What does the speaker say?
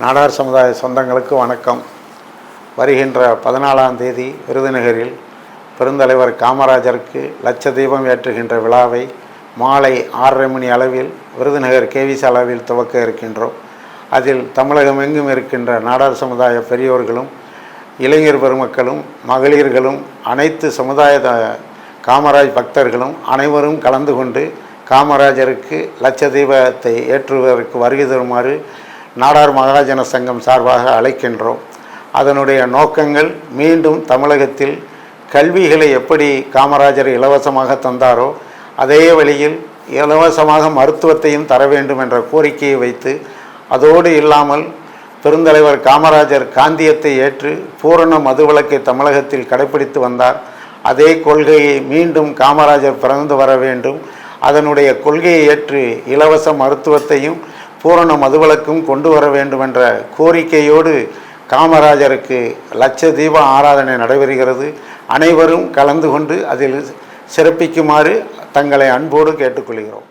நாடார் சமுதாய சொந்தங்களுக்கு வணக்கம். வருகின்ற பதினாலாம் தேதி விருதுநகரில் பெருந்தலைவர் காமராஜருக்கு லட்ச தீபம் ஏற்றுகின்ற விழாவை மாலை ஆறரை மணி அளவில் விருதுநகர் கேவிஸ் அளவில் துவக்க இருக்கின்றோம். அதில் தமிழகம் எங்கும் இருக்கின்ற நாடார் சமுதாய பெரியோர்களும் இளைஞர் பெருமக்களும் மகளிர்களும் அனைத்து சமுதாய த- காமராஜ் பக்தர்களும் அனைவரும் கலந்து கொண்டு காமராஜருக்கு லட்ச தீபத்தை ஏற்றுவதற்கு வருகை தருமாறு நாடார் மகாஜன சங்கம் சார்பாக அழைக்கின்றோம். அதனுடைய நோக்கங்கள் மீண்டும் தமிழகத்தில் கல்விகளை எப்படி காமராஜர் இலவசமாக தந்தாரோ அதே வழியில் இலவசமாக மருத்துவத்தையும் தர வேண்டும் என்ற கோரிக்கையை வைத்து அதோடு இல்லாமல் பெருந்தலைவர் காமராஜர் காந்தியத்தை ஏற்று பூரண மதுவிலக்கை தமிழகத்தில் கடைபிடித்து வந்தார். அதே கொள்கையை மீண்டும் காமராஜர் பிறந்து வர வேண்டும். அதனுடைய கொள்கையை ஏற்று இலவச மருத்துவத்தையும் பூரண மதுவிலக்கும் கொண்டு வர வேண்டும் என்ற கோரிக்கையோடு காமராஜருக்கு லட்ச தீப ஆராதனை நடைபெறுகிறது. அனைவரும் கலந்து கொண்டு அதில் சிறப்பிக்குமாறு தங்களை அன்போடு கேட்டுக்கொள்கிறோம்.